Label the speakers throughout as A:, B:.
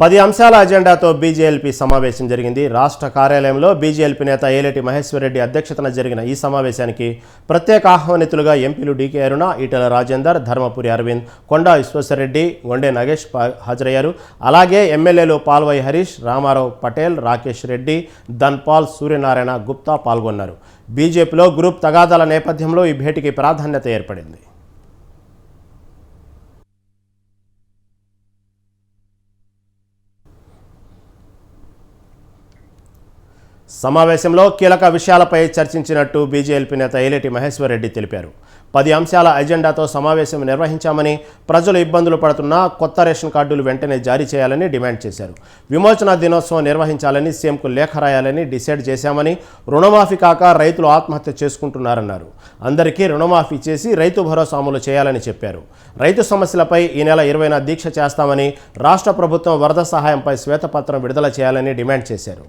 A: పది అంశాల అజెండాతో బీజేఎల్పీ సమావేశం జరిగింది. రాష్ట్ర కార్యాలయంలో బీజేఎల్పీ నేత ఏలేటి మహేశ్వరరెడ్డి అధ్యక్షతన జరిగిన ఈ సమావేశానికి ప్రత్యేక ఆహ్వానితులుగా ఎంపీలు డీకే అరుణ ఈటెల రాజేందర్ ధర్మపురి అరవింద్ కొండా విశ్వేశ్వరరెడ్డి గొండె నగేష్ హాజరయ్యారు. అలాగే ఎమ్మెల్యేలు పాల్వై హరీష్ రామారావు పటేల్ రాకేష్ రెడ్డి ధన్పాల్ సూర్యనారాయణ గుప్తా పాల్గొన్నారు. బీజేపీలో గ్రూప్ తగాదాల నేపథ్యంలో ఈ భేటీకి ప్రాధాన్యత ఏర్పడింది. సమావేశంలో కీలక విషయాలపై చర్చించినట్టు బీజేపీ నేత ఏలేటి మహేశ్వర్ రెడ్డి తెలిపారు. పది అంశాల ఎజెండాతో సమావేశం నిర్వహించామని ప్రజలు ఇబ్బందులు పడుతున్న కొత్త రేషన్ కార్డులు వెంటనే జారీ చేయాలని డిమాండ్ చేశారు. విమోచన దినోత్సవం నిర్వహించాలని సీఎంకు లేఖ రాయాలని డిసైడ్ చేశామని రుణమాఫీ కాక రైతులు ఆత్మహత్య చేసుకుంటున్నారన్నారు. అందరికీ రుణమాఫీ చేసి రైతు భరోసా అమలు చేయాలని చెప్పారు. రైతు సమస్యలపై ఈ నెల ఇరవైన దీక్ష చేస్తామని రాష్ట్ర ప్రభుత్వం వరద సహాయంపై శ్వేతపత్రం విడుదల చేయాలని డిమాండ్ చేశారు.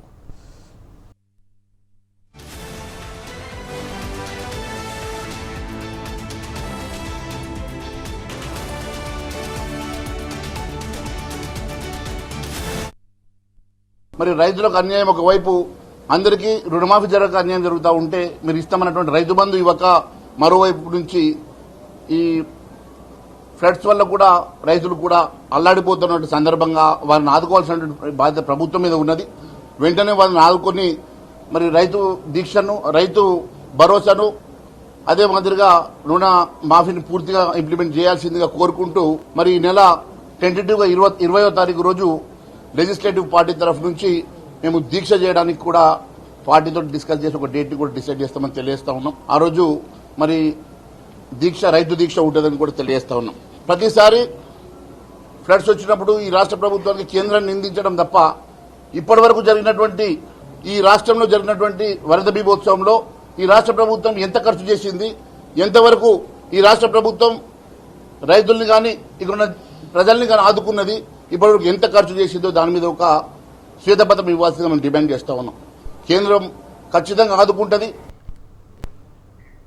B: మరి రైతులకు అన్యాయం ఒకవైపు అందరికీ రుణమాఫీ జరగక అన్యాయం జరుగుతూ ఉంటే మీరు ఇస్తామన్నటువంటి రైతు బంధు ఇవ్వక మరోవైపు నుంచి ఈ ఫ్లడ్స్ వల్ల కూడా రైతులు కూడా అల్లాడిపోతున్నటువంటి సందర్భంగా వారిని ఆదుకోవాల్సినటువంటి బాధ్యత ప్రభుత్వం మీద ఉన్నది. వెంటనే వారిని ఆదుకొని మరి రైతు దీక్షను రైతు భరోసాను అదే మాదిరిగా రుణ మాఫీని పూర్తిగా ఇంప్లిమెంట్ చేయాల్సిందిగా కోరుకుంటూ మరి ఈ నెల టెంటేటివ్గా ఇరవై ఇరవయో తారీఖు రోజు లెజిస్లేటివ్ పార్టీ తరఫు నుంచి మేము దీక్ష చేయడానికి కూడా పార్టీతో డిస్కస్ చేసి ఒక డేట్ని కూడా డిసైడ్ చేస్తామని తెలియజేస్తా ఉన్నాం. ఆ రోజు మరి దీక్ష రైతు దీక్ష ఉంటుందని కూడా తెలియజేస్తా ఉన్నాం. ప్రతిసారి ఫ్లడ్స్ వచ్చినప్పుడు ఈ రాష్ట్ర ప్రభుత్వానికి కేంద్రాన్ని నిందించడం తప్ప ఇప్పటి వరకు జరిగినటువంటి ఈ రాష్ట్రంలో జరిగినటువంటి వరద బీభోత్సవంలో ఈ రాష్ట్ర ప్రభుత్వం ఎంత ఖర్చు చేసింది ఎంతవరకు ఈ రాష్ట్ర ప్రభుత్వం రైతుల్ని కానీ ఇక్కడ ప్రజల్ని కానీ ఆదుకున్నది ఇప్పటివరకు ఎంత ఖర్చు చేసిందో దాని మీద ఒక శ్వేతపత్రం ఇవ్వాల్సిందిగా మేము డిమాండ్ చేస్తా ఉన్నాం. కేంద్రం ఖచ్చితంగా ఆదుకుంటుంది.